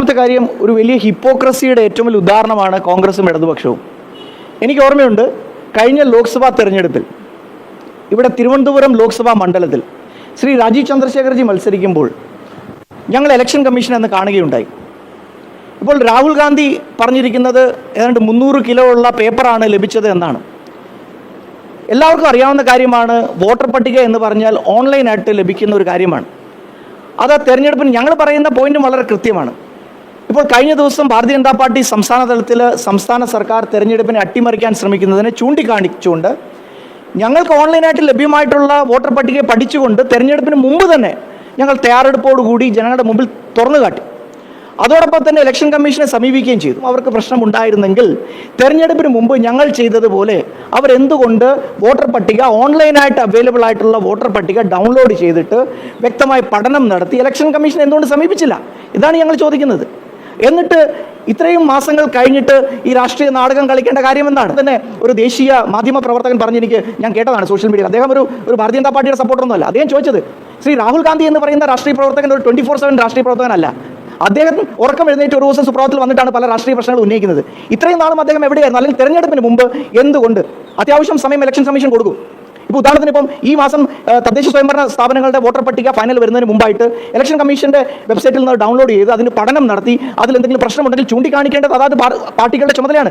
രണ്ടാമത്തെ കാര്യം ഒരു വലിയ ഹിപ്പോക്രസിയുടെ ഏറ്റവും വലിയ ഉദാഹരണമാണ് കോൺഗ്രസും ഇടതുപക്ഷവും. എനിക്ക് ഓർമ്മയുണ്ട് കഴിഞ്ഞ ലോക്സഭാ തെരഞ്ഞെടുപ്പിൽ ഇവിടെ തിരുവനന്തപുരം ലോക്സഭാ മണ്ഡലത്തിൽ ശ്രീ രാജീവ് ചന്ദ്രശേഖർജി മത്സരിക്കുമ്പോൾ ഞങ്ങൾ ഇലക്ഷൻ കമ്മീഷൻ എന്ന് കാണുകയുണ്ടായി. ഇപ്പോൾ രാഹുൽ ഗാന്ധി പറഞ്ഞിരിക്കുന്നത് ഏതാണ്ട് മുന്നൂറ് കിലോ ഉള്ള പേപ്പറാണ് ലഭിച്ചത് എന്നാണ്. എല്ലാവർക്കും അറിയാവുന്ന കാര്യമാണ് വോട്ടർ പട്ടിക എന്ന് പറഞ്ഞാൽ ഓൺലൈനായിട്ട് ലഭിക്കുന്ന ഒരു കാര്യമാണ്. അത് തെരഞ്ഞെടുപ്പിന് ഞങ്ങൾ പറയുന്ന പോയിന്റും വളരെ കൃത്യമാണ്. ഇപ്പോൾ കഴിഞ്ഞ ദിവസം ഭാരതീയ ജനതാ പാർട്ടി സംസ്ഥാന തലത്തിൽ സംസ്ഥാന സർക്കാർ തെരഞ്ഞെടുപ്പിനെ അട്ടിമറിക്കാൻ ശ്രമിക്കുന്നതിനെ ചൂണ്ടിക്കാണിച്ചുകൊണ്ട് ഞങ്ങൾക്ക് ഓൺലൈനായിട്ട് ലഭ്യമായിട്ടുള്ള വോട്ടർ പട്ടികയെ പഠിച്ചുകൊണ്ട് തെരഞ്ഞെടുപ്പിന് മുമ്പ് തന്നെ ഞങ്ങൾ തയ്യാറെടുപ്പോടുകൂടി ജനങ്ങളുടെ മുമ്പിൽ തുറന്നു കാട്ടി. അതോടൊപ്പം തന്നെ ഇലക്ഷൻ കമ്മീഷനെ സമീപിക്കുകയും ചെയ്തു. അവർക്ക് പ്രശ്നമുണ്ടായിരുന്നെങ്കിൽ തെരഞ്ഞെടുപ്പിന് മുമ്പ് ഞങ്ങൾ ചെയ്തതുപോലെ അവരെന്തുകൊണ്ട് വോട്ടർ പട്ടിക ഓൺലൈനായിട്ട് അവൈലബിൾ ആയിട്ടുള്ള വോട്ടർ പട്ടിക ഡൗൺലോഡ് ചെയ്തിട്ട് വ്യക്തമായ പഠനം നടത്തി ഇലക്ഷൻ കമ്മീഷൻ എന്തുകൊണ്ട് സമീപിച്ചില്ല? ഇതാണ് ഞങ്ങൾ ചോദിക്കുന്നത്. എന്നിട്ട് ഇത്രയും മാസങ്ങൾ കഴിഞ്ഞിട്ട് ഈ രാഷ്ട്രീയ നാടകം കളിക്കേണ്ട കാര്യം എന്താണ്? തന്നെ ഒരു ദേശീയ മാധ്യമ പ്രവർത്തകൻ പറഞ്ഞെനിക്ക് ഞാൻ കേട്ടതാണ് സോഷ്യൽ മീഡിയയിൽ അദ്ദേഹം ഒരു ഒരു ഭാരതീയ ജനതാ പാർട്ടിയുടെ സപ്പോർട്ടറൊന്നുമല്ല അദ്ദേഹം ചോദിച്ചത് ശ്രീ രാഹുൽ ഗാന്ധി എന്ന് പറയുന്ന രാഷ്ട്രീയ പ്രവർത്തകൻ ഒരു ട്വന്റി ഫോർ സെവൻ രാഷ്ട്രീയ പ്രവർത്തകനല്ല. അദ്ദേഹം ഉറക്കം എഴുന്നേറ്റ് ഒരു ദിവസം സുപ്രഭാതത്തിൽ വന്നിട്ടാണ് പല രാഷ്ട്രീയ പ്രശ്നങ്ങൾ ഉന്നയിക്കുന്നത്. ഇത്രയും നാളും അദ്ദേഹം എവിടെയായിരുന്നു? അല്ലെങ്കിൽ തെരഞ്ഞെടുപ്പിന് മുമ്പ് എന്തുകൊണ്ട്? അത്യാവശ്യം സമയം ഇലക്ഷൻ കമ്മീഷൻ കൊടുക്കും. ഇപ്പോൾ ഉദാഹരണത്തിന് ഇപ്പം ഈ മാസം തദ്ദേശ സ്വയംഭരണ സ്ഥാപനങ്ങളുടെ വോട്ടർ പട്ടിക ഫൈനൽ വരുന്നതിന് മുമ്പായിട്ട് ഇലക്ഷൻ കമ്മീഷന്റെ വെബ്സൈറ്റിൽ നിന്ന് ഡൗൺലോഡ് ചെയ്ത് അതിന് പഠനം നടത്തി അതിൽ എന്തെങ്കിലും പ്രശ്നമുണ്ടെങ്കിൽ ചൂണ്ടിക്കാണിക്കേണ്ടത് അതാത് പാർ- പാർട്ടികളുടെ ചുമതലയാണ്.